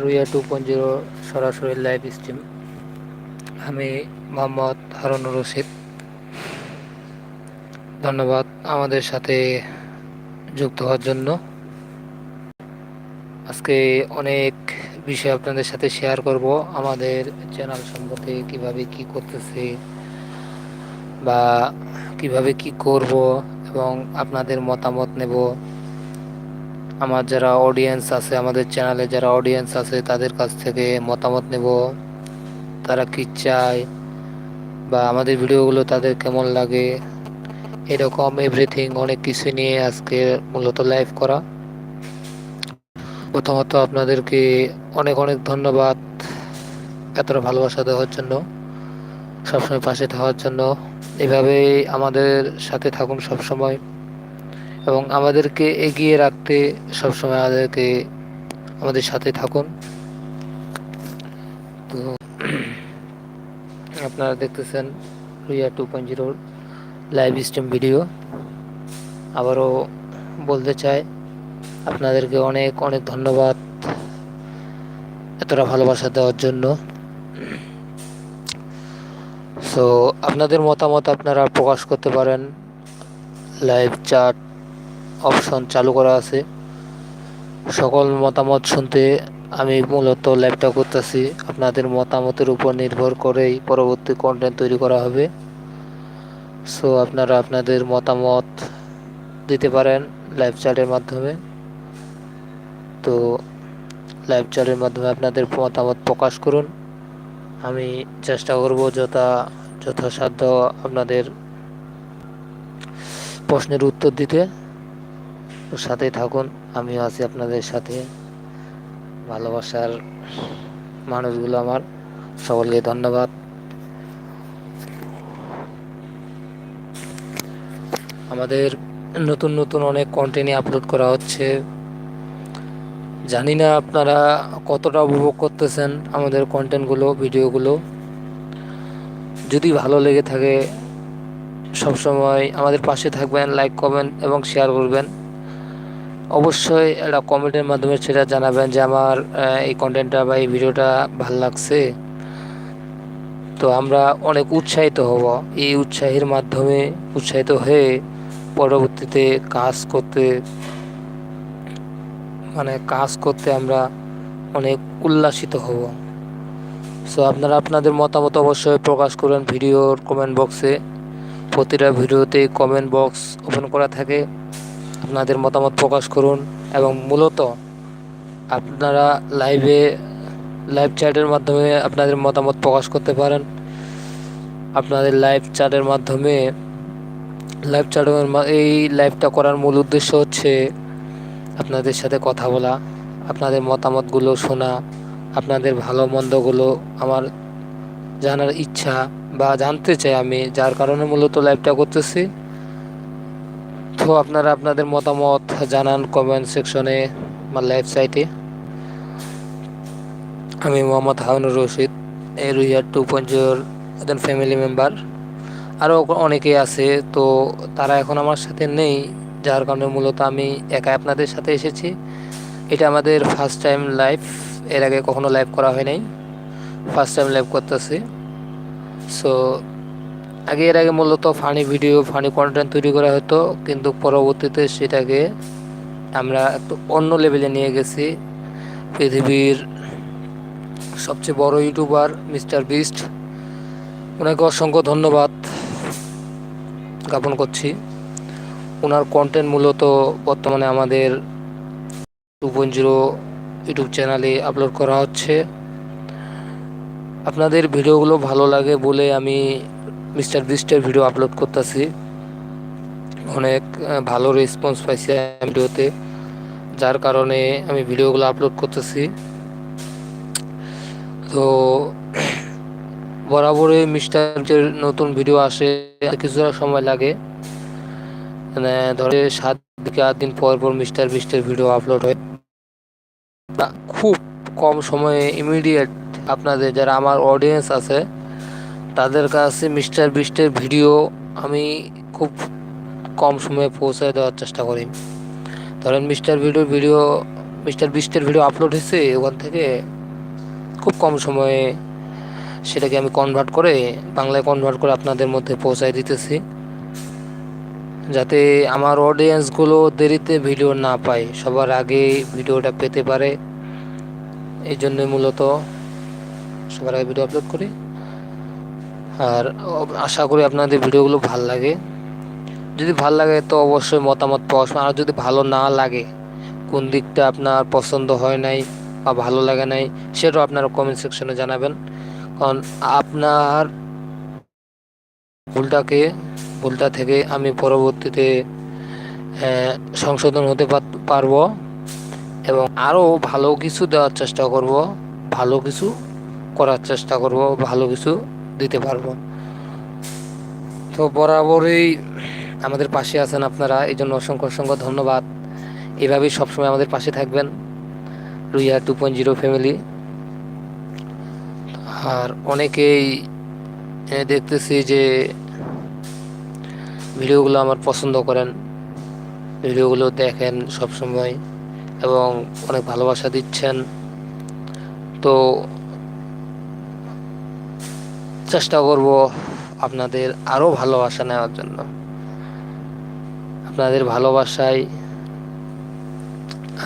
Ruia two point zero সরাসরি live stream. আমি মোহাম্মদ হারুনুর রশিদ। ধন্যবাদ আমাদের সাথে যুক্ত হওয়ার জন্য। আজকে অনেক বিষয় আপনাদের সাথে শেয়ার করব, আমাদের চ্যানেল সম্পর্কে কীভাবে কি করতেছে বা কীভাবে কি করব এবং আপনাদের মতামত নেব। আমার যারা অডিয়েন্স আছে, আমাদের চ্যানেলে যারা অডিয়েন্স আছে, তাদের কাছ থেকে মতামত নেব। তারা কি চায় বা আমাদের ভিডিওগুলো তাদের কেমন লাগে? এরকম এভরিথিং অনেক কিছু নিয়ে আজকে মূলত লাইভ করা। প্রথমত আপনাদেরকে অনেক অনেক ধন্যবাদ এতটা ভালোবাসা দেওয়ার জন্য, সবসময় পাশে থাকার জন্য। এভাবেই আমাদের সাথে থাকুন সবসময়। এবং আমাদেরকে এগিয়ে রাখতে সবসময় আমাদেরকে আমাদের সাথে থাকুন। তো আপনারা দেখতেছেন রুইয়া টু পয়েন্ট জিরোর লাইভ স্ট্রিম ভিডিও। আবারও বলতে চাই, আপনাদেরকে অনেক অনেক ধন্যবাদ এতটা ভালোবাসা দেওয়ার জন্য। সো আপনাদের মতামত আপনারা প্রকাশ করতে পারেন। লাইভ চ্যাট অপশন চালু করা আছে। সকল মতামত শুনতে আমি মূলত লাইভটা করতেছি। আপনাদের মতামতের উপর নির্ভর করেই পরবর্তী কন্টেন্ট তৈরি করা হবে। সো আপনারা আপনাদের মতামত দিতে পারেন লাইভ চ্যাটের মাধ্যমে। তো লাইভ চ্যাটের মাধ্যমে আপনাদের মতামত প্রকাশ করুন। আমি চেষ্টা করব যথা, যথাসাধ্য আপনাদের প্রশ্নের উত্তর দিতে। সাথে থাকুন। আমিও আছি আপনাদের সাথে। ভালোবাসার মানুষগুলো আমার। সকলকে ধন্যবাদ। আমাদের নতুন নতুন অনেক কন্টেন্ট আপলোড করা হচ্ছে। জানি না আপনারা কতটা উপভোগ করতেছেন আমাদের কন্টেন্টগুলো ভিডিওগুলো যদি ভালো লেগে থাকে, সবসময় আমাদের পাশে থাকবেন লাইক কমেন্ট এবং শেয়ার করবেন। অবশ্যই একটা কমেন্টের মাধ্যমে সেটা জানাবেন যে আমার এই কন্টেন্টটা বা এই ভিডিওটা ভালো লাগছে। তো আমরা অনেক উৎসাহিত হব। এই উৎসাহের মাধ্যমে উৎসাহিত হয়ে পরবর্তীতে কাজ করতে মানে কাজ করতে আমরা অনেক উল্লাসিত হব। সো আপনারা আপনাদের মতামত অবশ্যই প্রকাশ করুন ভিডিওর কমেন্ট বক্সে প্রতিটা ভিডিওতে কমেন্ট বক্স ওপেন করা থাকে। আপনাদের মতামত প্রকাশ করুন এবং মূলত আপনারা লাইভে লাইভ চ্যাটের মাধ্যমে আপনাদের মতামত প্রকাশ করতে পারেন। আপনাদের লাইভ চ্যাটের মাধ্যমে লাইভ চ্যাটের এই লাইভটা করার মূল উদ্দেশ্য হচ্ছে আপনাদের সাথে কথা বলা, আপনাদের মতামতগুলো শোনা, আপনাদের ভালো মন্দগুলো আমার জানার ইচ্ছা বা জানতে চাই আমি, যার কারণে মূলত লাইভটা করতেছি। তো আপনারা আপনাদের মতামত জানান কমেন্ট সেকশনে আমার লাইভ সাইটে আমি মোহাম্মদ হাউনুর রশিদ, এই রুইয়ার টু জিরোর একজন ফ্যামিলি মেম্বার আরও অনেকে আছে, তো তারা এখন আমার সাথে নেই, যার কারণে মূলত আমি একা আপনাদের সাথে এসেছি। এটা আমাদের ফার্স্ট টাইম লাইভ এর আগে কখনো লাইভ করা হয় নাই। ফার্স্ট টাইম লাইভ করতেছি। সো আগে এর আগে মূলত ফানি ভিডিও ফানি কন্টেন্ট তৈরি করা হতো, কিন্তু পরবর্তীতে সেটাকে আমরা একটু অন্য লেভেলে নিয়ে গেছি। পৃথিবীর সবচেয়ে বড় ইউটিউবার মিস্টার বিস্ট। ওনাকে অসংখ্য ধন্যবাদ জ্ঞাপন করছি। ওনার কন্টেন্ট মূলত বর্তমানে আমাদের টু পয়েন্ট জিরো ইউটিউব চ্যানেলে আপলোড করা হচ্ছে। আপনাদের ভিডিওগুলো ভালো লাগে বলে আমি মিস্টার বিস্টের ভিডিও আপলোড করতেছি। অনেক ভালো রেসপন্স পাইছি ভিডিওতে, যার কারণে আমি ভিডিওগুলো আপলোড করতেছি। তো, বরাবরই মিস্টার নতুন ভিডিও আসে কিছুটা সময় লাগে। মানে ধরে সাত থেকে আট দিন পর পর মিস্টার বিস্টের ভিডিও আপলোড হয়। খুব কম সময়ে ইমিডিয়েট আপনাদের, যারা আমার অডিয়েন্স আছে তাদের কাছে মিস্টার বিস্টের ভিডিও আমি খুব কম সময়ে পৌঁছায় দেওয়ার চেষ্টা করি। ধরেন মিস্টার ভিডিওর ভিডিও, মিস্টার বিস্টের ভিডিও আপলোড হয়েছে, ওখান থেকে খুব কম সময়ে সেটাকে আমি কনভার্ট করে, বাংলায় কনভার্ট করে আপনাদের মধ্যে পৌঁছায় দিতেছি। যাতে আমার অডিয়েন্সগুলো দেরিতে ভিডিও না পায়, সবার আগে ভিডিওটা পেতে পারে। এই জন্যই মূলত সবার আগে ভিডিও আপলোড করি। আর আশা করি আপনাদের ভিডিওগুলো ভালো লাগে। যদি ভালো লাগে তো অবশ্যই মতামত পাওয়া আর যদি ভালো না লাগে, কোন দিকটা আপনার পছন্দ হয় নাই বা ভালো লাগে নাই, সেটাও আপনারা কমেন্ট সেকশনে জানাবেন। কারণ আপনার ভুলটাকে, ভুলটা থেকে আমি পরবর্তীতে সংশোধন হতে পারব এবং আরও ভালো কিছু দেওয়ার চেষ্টা করব, ভালো কিছু করার চেষ্টা করব, ভালো কিছু দিতে পারব। তো বরাবরই আমাদের পাশে আছেন আপনারা এই জন্য অসংখ্য অসংখ্য ধন্যবাদ। এভাবেই সবসময় আমাদের পাশে থাকবেন, Ruiya two point zero family. আর অনেকেই দেখতেছি যে ভিডিওগুলো আমার পছন্দ করেন, ভিডিওগুলো দেখেন সবসময় এবং অনেক ভালোবাসা দিচ্ছেন। তো চেষ্টা করব আপনাদের আরও ভালোবাসা নেওয়ার জন্য। আপনাদের ভালোবাসায়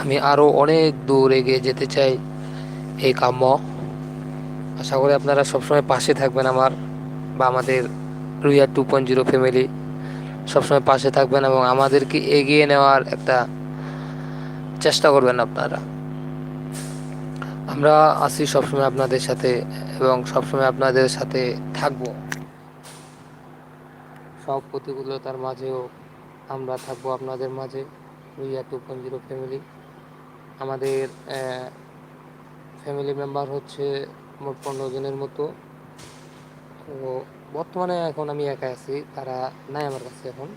আমি আরও অনেক দূর এগিয়ে যেতে চাই এই কাম্য। আশা করি আপনারা সবসময় পাশে থাকবেন আমার বা আমাদের Ruiya two point zero family সবসময় পাশে থাকবেন এবং আমাদেরকে এগিয়ে নেওয়ার একটা চেষ্টা করবেন আপনারা। আমরা আছি সবসময় আপনাদের সাথে এবং সবসময় আপনাদের সাথে থাকব। সব প্রতিকূলতার মাঝেও আমরা থাকব আপনাদের মাঝে। Ruiya two point zero family আমাদের ফ্যামিলি মেম্বার হচ্ছে মোট পনেরো জনের মতো। তো বর্তমানে এখন আমি একা আছি, তারা নাই আমার কাছে এখন।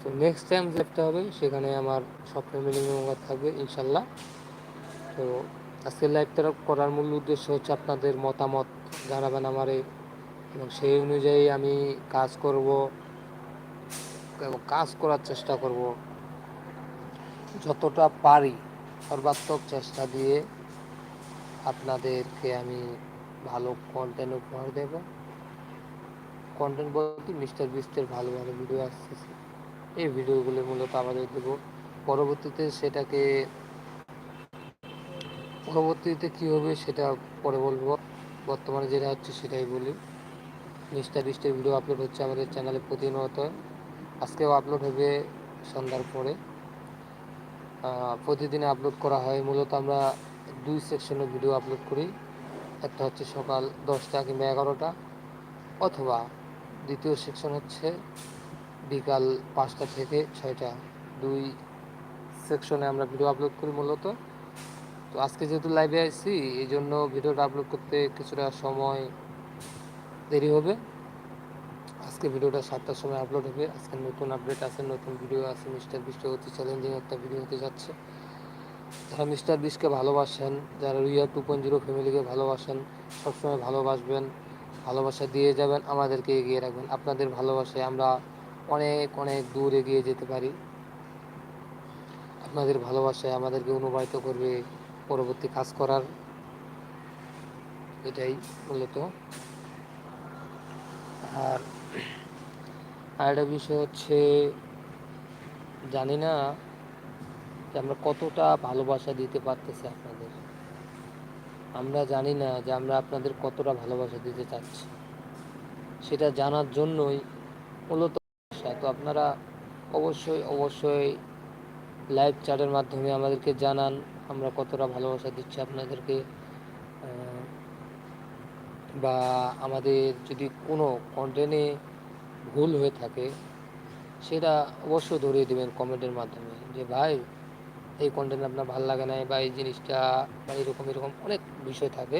তো নেক্সট টাইম যেটা হবে, সেখানে আমার সব ফ্যামিলি মেম্বার থাকবে, ইনশাল্লাহ। তো আজকের লাইভটা করার মূল উদ্দেশ্য হচ্ছে আপনাদের মতামত জানাবেন আমারে। এবং সেই অনুযায়ী আমি কাজ করব কাজ করার চেষ্টা করব। যতটা পারি, সর্বাত্মক চেষ্টা দিয়ে আপনাদেরকে আমি ভালো কন্টেন্ট উপহার দেব। কন্টেন্ট বলতে মিস্টার বিস্টের ভালো ভালো ভিডিও আসতেছে। এই ভিডিওগুলো মূলত আমাদের দেবো। পরবর্তীতে সেটাকে পরবর্তীতে কী হবে সেটা পরে বলব। বর্তমানে যেটা হচ্ছে সেটাই বলি। মিস্টার বিস্টের ভিডিও আপলোড হচ্ছে আমাদের চ্যানেলে প্রতিনিয়ত। আজকেও আপলোড হবে সন্ধ্যার পরে। প্রতিদিনে আপলোড করা হয়। মূলত আমরা দুই সেকশনে ভিডিও আপলোড করি। একটা হচ্ছে সকাল দশটা কিংবা এগারোটা অথবা দ্বিতীয় সেকশন হচ্ছে বিকাল পাঁচটা থেকে ছয়টা। দুই সেকশনে আমরা ভিডিও আপলোড করি মূলত। তো আজকে যেহেতু লাইভে আসছি এই জন্য ভিডিওটা আপলোড করতে কিছুটা সময় দেরি হবে। আজকে ভিডিওটা সাতটার সময় আপলোড হবে। আজকে নতুন আপডেট আছে, নতুন ভিডিও আছে। মিস্টার বিস্টের অতি চ্যালেঞ্জিং একটা ভিডিও হতে যাচ্ছে। যারা মিস্টার বিস্টকে ভালোবাসেন, যারা রিয়া টু পয়েন্ট জিরো ফ্যামিলিকে ভালোবাসেন, সবসময় ভালোবাসবেন, ভালোবাসা দিয়ে যাবেন, আমাদেরকে এগিয়ে রাখবেন। আপনাদের ভালোবাসায় আমরা অনেক অনেক দূর এগিয়ে যেতে পারি। আপনাদের ভালোবাসায় আমাদেরকে অনুপ্রাণিত করবে পরবর্তী কাজ করার এটাই মূলত। আর আরেকটা বিষয় হচ্ছে, জানি না যে আমরা কতটা ভালোবাসা দিতে পারতেছি আপনাদের। আমরা জানি না যে আমরা আপনাদের কতটা ভালোবাসা দিতে চাচ্ছি। সেটা জানার জন্যই মূলত তো আপনারা অবশ্যই অবশ্যই লাইভ চ্যাটের মাধ্যমে আমাদেরকে জানান। আমরা কতটা ভালোবাসা দিচ্ছি আপনাদেরকে বা আমাদের যদি কোনো কন্টেন্টে ভুল হয়ে থাকে, সেটা অবশ্যই ধরিয়ে দেবেন কমেন্টের মাধ্যমে যে, ভাই, এই কন্টেন্ট আপনার ভালো লাগে না বা এই জিনিসটা বা এরকম এরকম অনেক বিষয় থাকে।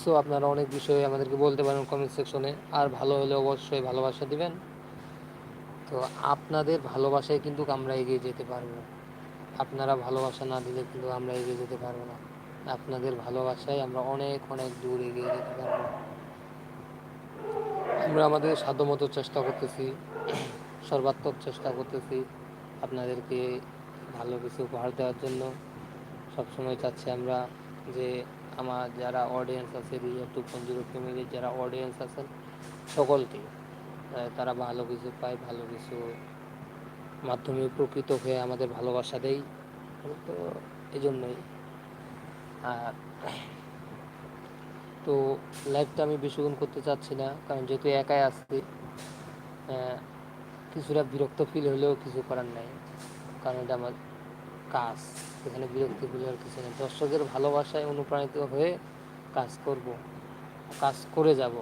সো আপনারা অনেক বিষয় আমাদেরকে বলতে পারেন কমেন্ট সেকশনে আর ভালো হলে অবশ্যই ভালোবাসা দিবেন। তো আপনাদের ভালোবাসায় কিন্তু আমরা এগিয়ে যেতে পারব। আপনারা ভালোবাসা না দিলে কিন্তু আমরা এগিয়ে যেতে পারব না। আপনাদের ভালোবাসায় আমরা অনেক অনেক দূর এগিয়ে যেতে পারব। আমরা আমাদের সাধ্যমতো চেষ্টা করতেছি, সর্বাত্মক চেষ্টা করতেছি আপনাদেরকে ভালো কিছু উপহার দেওয়ার জন্য। সবসময় চাচ্ছি আমরা যে আমার যারা অডিয়েন্স আছে রিয়া টু ফ্যামিলির যারা অডিয়েন্স আছেন, সকলকে তারা ভালো কিছু পায়, ভালো কিছু মাধ্যমে উপকৃত হয়ে আমাদের ভালোবাসা দেয় তো এই জন্যই আর তো লাইফটা আমি বেশিক্ষণ করতে চাচ্ছি না, কারণ যেহেতু একাই আসছি কিছুটা বিরক্ত ফিল হলেও কিছু করার নাই। কারণ এটা আমার কাজ। এখানে বিরক্তি ফিল হওয়ার কিছু নেই। দর্শকের ভালোবাসায় অনুপ্রাণিত হয়ে কাজ করব, কাজ করে যাব।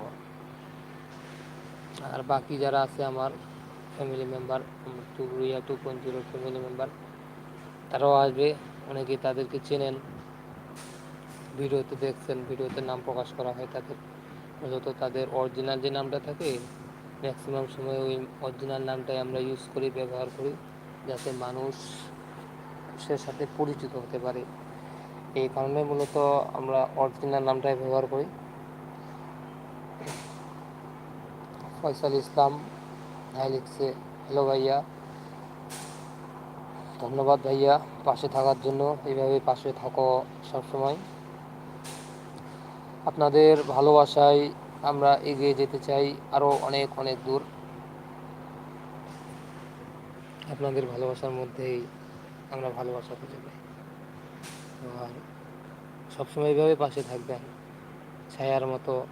আর বাকি যারা আছে আমার family member Riya two point zero family member তারাও আসবে। অনেকেই তাদেরকে চেনেন। ভিডিওতে দেখছেন, ভিডিওতে নাম প্রকাশ করা হয় তাদের। মূলত তাদের অরিজিনাল যে নামটা থাকে ম্যাক্সিমাম সময় ওই অরিজিনাল নামটাই আমরা ইউজ করি, ব্যবহার করি, যাতে মানুষ সে সাথে পরিচিত হতে পারে। এই কারণে মূলত আমরা অরিজিনাল নামটাই ব্যবহার করি। ফয়সাল ইসলাম ভাই লিখছে হ্যালো ভাইয়া। ধন্যবাদ ভাইয়া পাশে থাকার জন্য। এইভাবে পাশে থাকো সবসময়। আপনাদের ভালোবাসায় আমরা এগিয়ে যেতে চাই আরও অনেক অনেক দূর। আপনাদের ভালোবাসার মধ্যেই আমরা ভালোবাসা খুঁজে পাই। আর সবসময় এইভাবে পাশে থাকবেন। ছায়ার মতো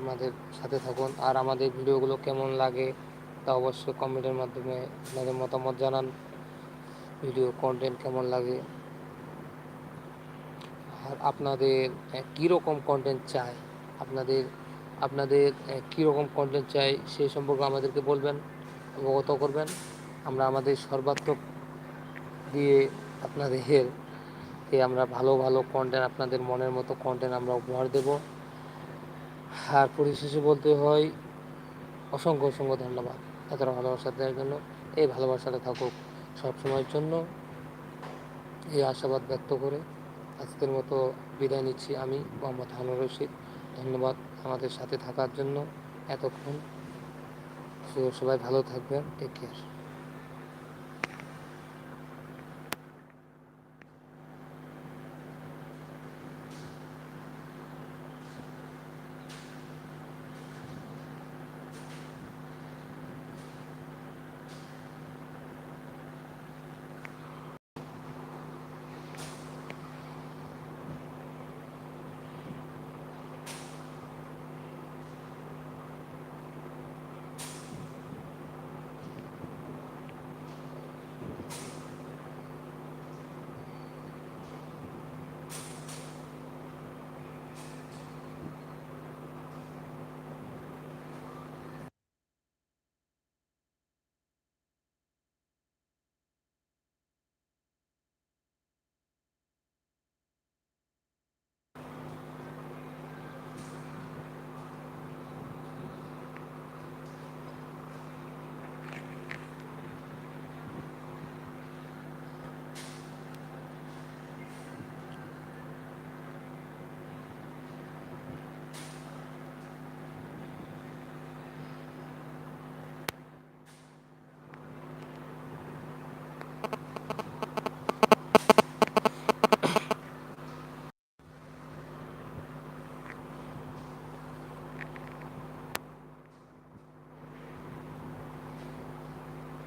আমাদের সাথে থাকুন। আর আমাদের ভিডিওগুলো কেমন লাগে তা অবশ্যই কমেন্টের মাধ্যমে আপনাদের মতামত জানান। ভিডিও কন্টেন্ট কেমন লাগে? আর আপনাদের কীরকম কন্টেন্ট চাই? আপনাদের আপনাদের কীরকম কন্টেন্ট চাই সেই সম্পর্কে আমাদেরকে বলবেন, অবগত করবেন। আমরা আমাদের সর্বাত্মক দিয়ে আপনাদের কে আমরা ভালো ভালো কন্টেন্ট আপনাদের মনের মতো কন্টেন্ট আমরা উপহার দেব। আর পরিশেষে বলতে হয় অসংখ্য অসংখ্য ধন্যবাদ। এতটা ভালোবাসা দেওয়ার জন্য, এই ভালোবাসাটা থাকুক সবসময়ের জন্য। এই আশাবাদ ব্যক্ত করে আজকের মতো বিদায় নিচ্ছি আমি, মোহাম্মদ হানুর রশিদ। ধন্যবাদ আমাদের সাথে থাকার জন্য এতক্ষণ। সবাই ভালো থাকবেন। Take care